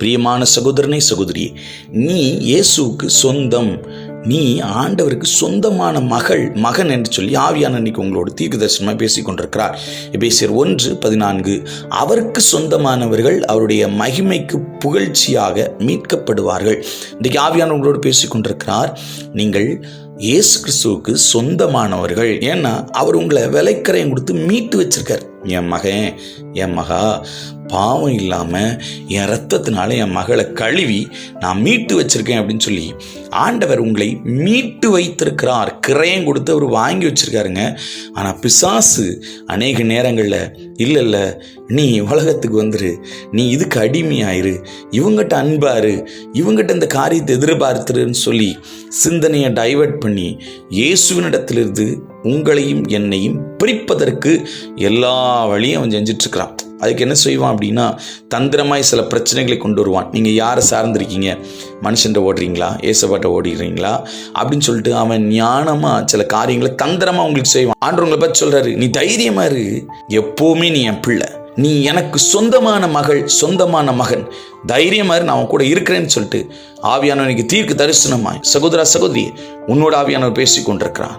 பிரியமான சகோதரனே சகோதரி நீ இயேசுவுக்கு சொந்தம் நீ ஆண்டவருக்கு சொந்தமான மகள் மகன் என்று சொல்லி ஆவியான அன்னைக்கு உங்களோட தீர்க்க தரிசனமாக பேசிக் கொண்டிருக்கிறார் எபேசியர் ஒன்று பதினான்கு அவருக்கு சொந்தமானவர்கள் அவருடைய மகிமைக்கு புகழ்ச்சியாக மீட்கப்படுவார்கள். இன்றைக்கு ஆவியான உங்களோடு பேசிக் கொண்டிருக்கிறார் நீங்கள் இயேசு கிறிஸ்துவுக்கு சொந்தமானவர்கள். ஏன்னா அவர் உங்களை விலைக்கரையும் கொடுத்து மீட்டு வச்சிருக்கார். என் மகன் என் மகா பாவம் இல்லாமல் என் ரத்தத்தினால என் மகளை கழுவி நான் மீட்டு வச்சிருக்கேன் அப்படின்னு சொல்லி ஆண்டவர் உங்களை மீட்டு வைத்திருக்கிறார். கிரயம் கொடுத்து அவர் வாங்கி வச்சிருக்காருங்க. ஆனால் பிசாசு அநேக நேரங்களில் இல்லை இல்லை நீ உலகத்துக்கு வந்துரு. நீ இதுக்கு அடிமையாயிரு. இவங்ககிட்ட அன்பாரு. இவங்ககிட்ட இந்த காரியத்தை எதிர்பார்த்துருன்னு சொல்லி சிந்தனையை டைவர்ட் பண்ணி இயேசுவினிடத்திலிருந்து உங்களையும் என்னையும் பிரிப்பதற்கு எல்லா வழியும் அவன் செஞ்சிட்ருக்கிறான். அதுக்கு என்ன செய்வான் அப்படின்னா தந்திரமாய் சில பிரச்சனைகளை கொண்டு வருவான். நீங்கள் யாரை சார்ந்திருக்கீங்க? மனுஷன்ட்ட ஓடுறீங்களா? ஏசப்பாட்ட ஓடிடுறீங்களா அப்படின்னு சொல்லிட்டு அவன் ஞானமாக சில காரியங்களை தந்திரமாக உங்களுக்கு செய்வான். ஆண்டவங்களை பற்றி சொல்கிறாரு நீ தைரியமாக இரு. எப்போவுமே நீ என் பிள்ளை. நீ எனக்கு சொந்தமான மகள் சொந்தமான மகன். தைரியமாக நான் அவன் கூட இருக்கிறேன்னு சொல்லிட்டு ஆவியானவனுக்கு தீர்க்கு தரிசனமாய் சகோதரா சகோதரி உன்னோட ஆவியானவர் பேசி கொண்டிருக்கிறான்